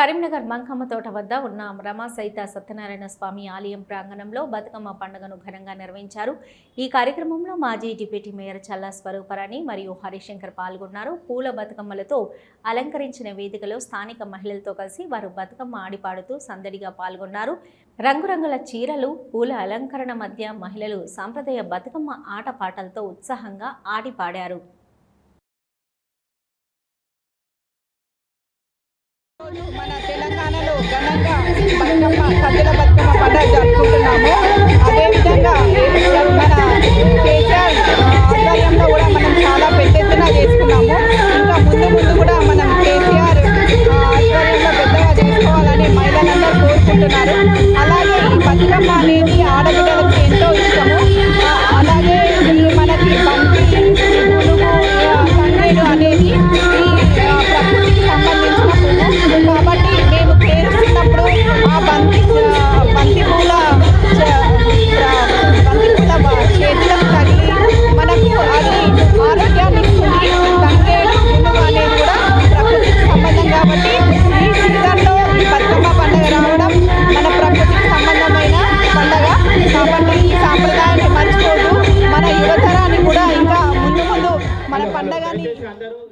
కరీంనగర్ మంకమ్మ తోట వద్ద ఉన్న రమా సైత సత్యనారాయణ స్వామి ఆలయం ప్రాంగణంలో బతుకమ్మ పండుగను ఘనంగా నిర్వహించారు. ఈ కార్యక్రమంలో మాజీ డిప్యూటీ మేయర్ చల్లా స్వరూపరాణి మరియు హరిశంకర్ పాల్గొన్నారు. పూల బతుకమ్మలతో అలంకరించిన వేదికలో స్థానిక మహిళలతో కలిసి వారు బతుకమ్మ ఆడిపాడుతూ సందడిగా పాల్గొన్నారు. రంగురంగుల చీరలు పూల అలంకరణ మధ్య మహిళలు సాంప్రదాయ బతుకమ్మ ఆటపాటలతో ఉత్సాహంగా ఆడిపాడారు. రోజు మన తెలంగాణలో ఘనంగా బతుకమ్మ సద్దుల బతుకమ్మ పండుగ జరుపుకుంటున్నాము కాబట్టి ఈ సీజన్లో ఈ బతుకమ్మ పండుగ రావడం మన ప్రకృతికి సంబంధమైన పండుగ. కాబట్టి ఈ సాంప్రదాయాన్ని మర్చిపోదు. మన యువతరాన్ని కూడా ఇంకా ముందు ముందు మన పండగని